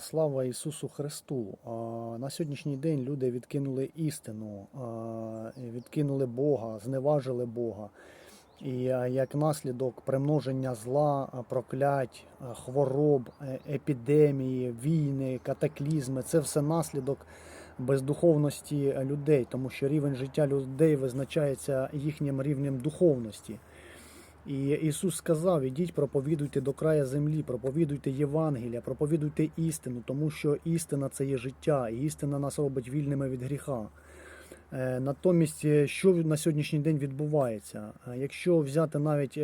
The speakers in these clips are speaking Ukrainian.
Слава Ісусу Христу! На сьогоднішній день люди відкинули істину, відкинули Бога, зневажили Бога. І як наслідок примноження зла, проклять, хвороб, е, епідемії, війни, катаклізми це все наслідок бездуховності людей, тому що рівень життя людей визначається їхнім рівнем духовності. І Ісус сказав: ідіть, проповідуйте до края землі, проповідуйте Євангелія, проповідуйте істину, тому що істина це є життя, і істина нас робить вільними від гріха. Е, Натомість, е, що на сьогоднішній день відбувається? Е, Якщо взяти навіть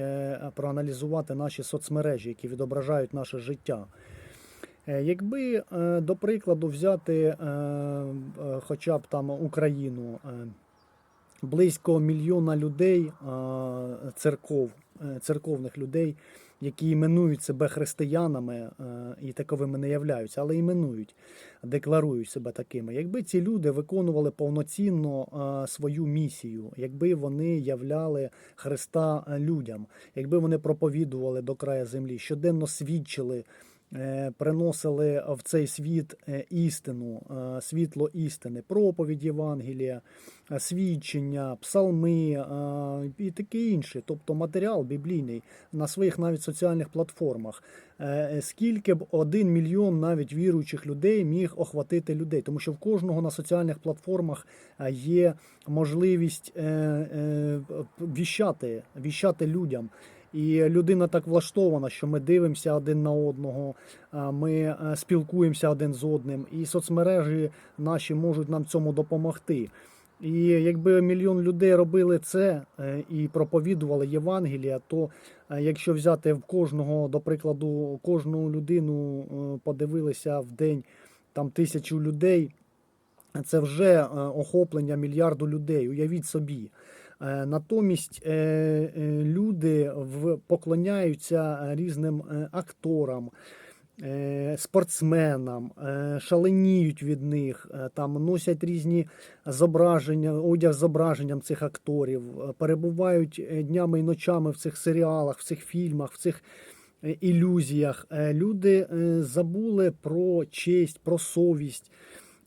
проаналізувати наші соцмережі, які відображають наше життя. Якби, до прикладу, взяти хоча б там Україну, близько мільйона людей, церков, церковних людей, які іменують себе християнами е, і таковими не являються, але іменують, декларують себе такими. Якби ці люди виконували повноцінно е, свою місію, якби вони являли Христа е, людям, якби вони проповідували до края землі, щоденно свідчили. Е, Приносили в цей світ е, істину, е, світло істини, проповідь Євангелія, свідчення, псалми і таке інше, тобто матеріал біблійний на своїх навіть соціальних платформах. Скільки б один мільйон навіть віруючих людей міг охватити людей, тому що в кожного на соціальних платформах є можливість віщати, віщати людям. І людина так влаштована, що ми дивимося один на одного, ми е, спілкуємося один з одним, і соцмережі наші можуть нам цьому допомогти. І якби мільйон людей робили це е, і проповідували Євангелія, то е, якщо взяти в кожного, до прикладу, кожну людину подивилися в день там тисячу людей, це вже охоплення мільярду людей. Уявіть собі. Е, Натомість е, е, люди поклоняються різним акторам, спортсменам, шаленіють від них, там носять різні зображення, одяг зображенням цих акторів, перебувають днями і ночами в цих серіалах, в цих фільмах, в цих ілюзіях. Люди забули про честь, про совість.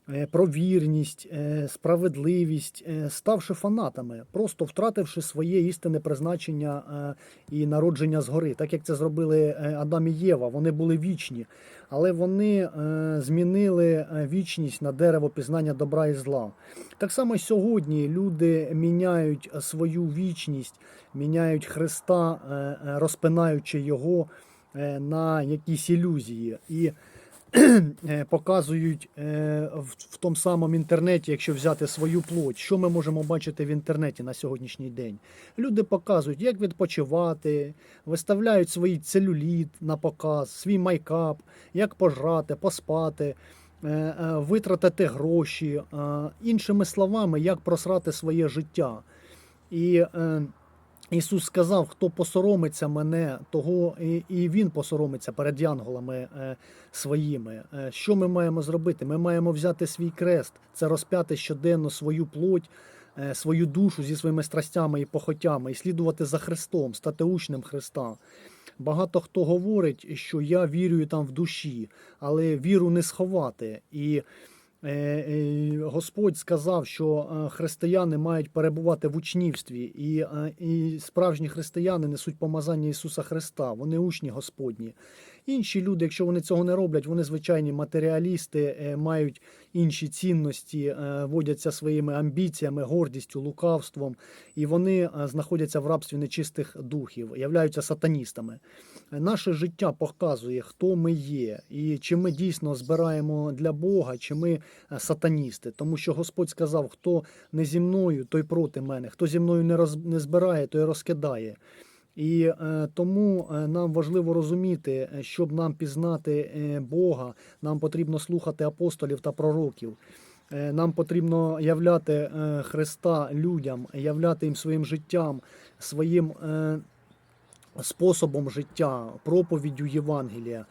Е, Про вірність, е, справедливість, е, ставши фанатами, просто втративши своє істинне призначення і народження згори, так як це зробили Адам і Єва. Вони були вічні, але вони змінили вічність на дерево пізнання добра і зла. Так само сьогодні люди міняють свою вічність, міняють Христа, розпинаючи його на якісь ілюзії. І показують е, в, тому самому інтернеті, якщо взяти свою плоть, що ми можемо бачити в інтернеті на сьогоднішній день. Люди показують, як відпочивати, виставляють свій целюліт на показ, свій майкап, як пожрати, поспати. е, е, Витратити гроші, е, іншими словами, як просрати своє життя. І е, Ісус сказав, хто посоромиться мене, того і, і він посоромиться перед янголами е, своїми. Е, що ми маємо зробити? Ми маємо взяти свій крест, це розп'яти щоденно свою плоть, е, свою душу зі своїми страстями і похотями, і слідувати за Христом, стати учнем Христа. Багато хто говорить, що я вірю там в душі, але віру не сховати. І Господь сказав, що е, християни мають перебувати в учнівстві, і, е, і справжні християни несуть помазання Ісуса Христа. Вони учні Господні. Інші люди, якщо вони цього не роблять, вони звичайні матеріалісти, е, мають інші цінності, е, водяться своїми амбіціями, гордістю, лукавством, і вони е, знаходяться в рабстві нечистих духів, являються сатаністами. Наше життя показує, хто ми є, і чи ми дійсно збираємо для Бога, чи ми сатаністи. Тому що Господь сказав: хто не зі мною, той проти мене, хто зі мною не збирає, той розкидає. І е, тому е, нам важливо розуміти, е, щоб нам пізнати Бога, нам потрібно слухати апостолів та пророків. Нам потрібно являти Христа людям, являти їм своїм життям, своїм способом життя, проповіддю Євангелія.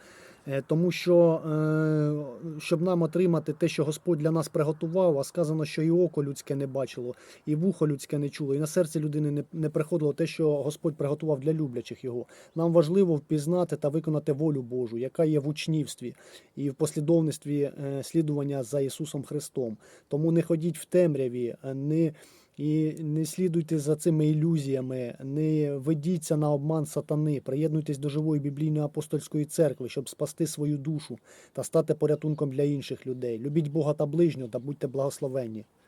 Е, Тому що е, щоб нам отримати те, що Господь для нас приготував, а сказано, що і око людське не бачило, і вухо людське не чуло, і на серце людини не, приходило те, що Господь приготував для люблячих його. Нам важливо впізнати та виконати волю Божу, яка є в учнівстві і в послідовництві е, слідування за Ісусом Христом. Тому не ходіть в темряві, не і не слідуйте за цими ілюзіями, не ведіться на обман сатани, приєднуйтесь до живої біблійної апостольської церкви, щоб спасти свою душу та стати порятунком для інших людей. Любіть Бога та ближнього та будьте благословенні.